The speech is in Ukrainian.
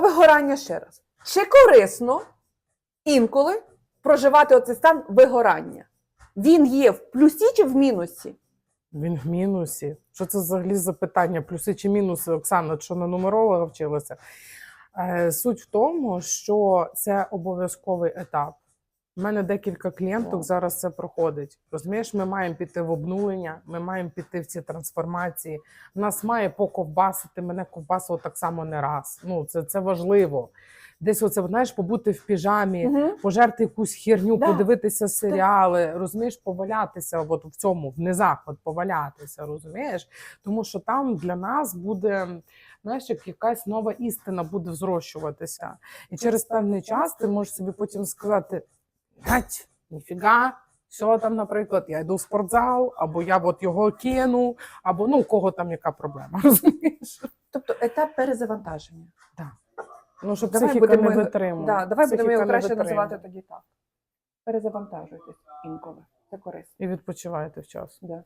Вигорання ще раз. Чи корисно інколи проживати оцей стан вигорання? Він є в плюсі чи в мінусі? Він в мінусі. Що це взагалі за питання? Плюси чи мінуси, Оксана, що на нумеролога вчилася? Е, Суть в тому, що це обов'язковий етап. У мене декілька клієнток зараз це проходить. Розумієш, ми маємо піти в обнулення, ми маємо піти в ці трансформації. Нас має поковбасити, мене ковбасило так само не раз. Ну, це, це важливо. Десь оце, знаєш, побути в піжамі, Угу. пожерти якусь херню, Да. подивитися серіали, розумієш, повалятися от в цьому, в низах, от повалятися, розумієш? Тому що там для нас буде, знаєш, як якась нова істина буде взрощуватися. І через певний час ти можеш собі потім сказати: гать, ніфіга. Що там, наприклад, я йду в спортзал, або я от його кину, або ну у кого там яка проблема, розумієш? Тобто етап перезавантаження. Ну, щоб Давай психіка будемо не витримує. Да, давай будемо його краще витримує. називати тоді так. Перезавантажуйтесь інколи. Це корисно. І відпочиваєте час. Да.